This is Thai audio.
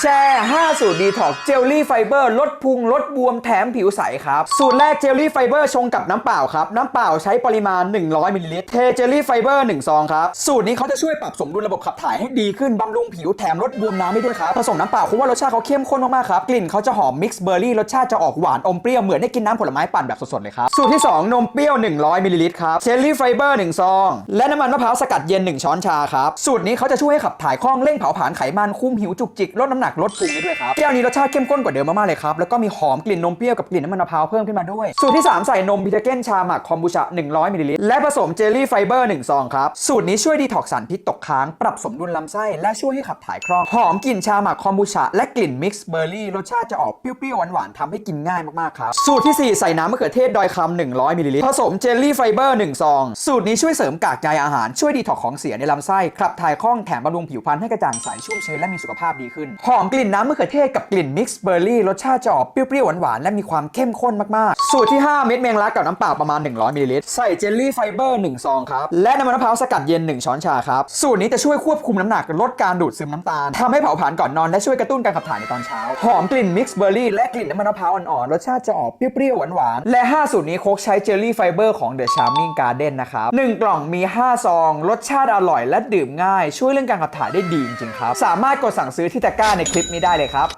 แชร์5สูตรดีท็อกเจลลี่ไฟเบอร์ลดพุงลดบวมแถมผิวใสครับ สูตรแรกเจลลี่ไฟเบอร์ชงกับน้ำเปล่าครับ น้ำเปล่าใช้ปริมาณ 100มิลลิลิตรเทเจลลี่ไฟเบอร์1ซองครับ สูตรนี้เขาจะช่วยปรับสมดุลระบบขับถ่ายให้ดีขึ้นบำรุงผิวแถมลดบวมน้ำได้ด้วยครับผสมน้ำเปล่าเพราะว่ารสชาติเขาเข้มข้นมากๆครับกลิ่นเขาจะหอมมิกซ์เบอร์รี่รสชาติจะออกหวานอมเปรี้ยวเหมือนได้กินน้ำผลไม้ปั่นแบบสดๆเลยครับสูตรที่ 2 นมเปรี้ยว 100มิลลิลิตรครับเจลลี่ไฟเบอร์1ซองและน้ำมันมะพร้าวสกัดเย็น 1 ช้อนชาครับสูตรนี้เขาจะช่วยให้ขับถ่ายคล่องเร่งเผาผลาญไขมันคุมหิวจุกจิกลดน้ำหนักลดพุงได้ด้วยครับแก้วนี้รสชาติเข้มข้นกว่าเดิมมากๆเลยครับ แล้วก็มีหอมกลิ่นนมเปรี้ยวกับกลิ่นน้ำมันมะพร้าวเพิ่มขึ้นมาด้วย สูตรที่ 3 ใส่นมพิเทเก้นชาหมักคอมบูชา 100มิลลิลิตรและผสมเจลลี่ไฟเบอร์1ซองครับ สูตรนี้ช่วยดีท็อกซ์สารพิษตกค้าง ปรับสมดุลลำไส้และช่วยให้ขับถ่ายคล่อง หอมกลิ่นชาหมักคอมบูชาและกลิ่นมิกซ์เบอร์รี่รสชาติจะออกเปรี้ยวๆหวานๆทำให้กินง่ายมากๆครับ สูตรที่ 4 ใส่น้ำมะเขือเทศดอยคำ100มิลลิลิตรผสมเจลลี่ไฟเบอร์1ซอง สูตรนี้ช่วยเสริมกากใยอาหารช่วยดีท็อกซ์ของเสียในลำไส้ขับถ่ายคล่องแถมบำรุงผิวพรรณให้กระจ่างใสชุ่มชื้นและมีสุขภาพดีขึ้นหออมกลิ่นน้ำมะเขือเทศกับกลิ่นมิกซ์เบอร์รี่รสชาติจะออกเปรี้ยวๆหวานๆและมีความเข้มข้นมากๆ สูตรที่ 5 เม็ดแมงลักกับน้ำเปล่าประมาณ 100มิลลิลิตรใส่เจลลี่ไฟเบอร์1ซองครับและน้ำมันมะพร้าวสกัดเย็น 1 ช้อนชาครับสูตรนี้จะช่วยควบคุมน้ำหนักลดการดูดซึมน้ำตาลทำให้เผาผลาญก่อนนอนและช่วยกระตุ้นการขับถ่ายในตอนเช้าหอมกลิ่นมิกซ์เบอร์รี่และกลิ่นน้ำมันมะพร้าวอ่อนๆรสชาติจะออกเปรี้ยวๆหวานๆและ 5 สูตรนี้โค้กใช้เจลลี่ไฟเบอร์ของ The Charming Garden นะครับหนึ่งกล่องมี 5 ซอง รสชาติอร่อยและดื่มง่าย ช่วยเรื่องการขับถ่ายได้ดีจริงๆครับสามารถกดสั่งซื้อที่ตะกร้าในคลิปนี้ได้เลยครับ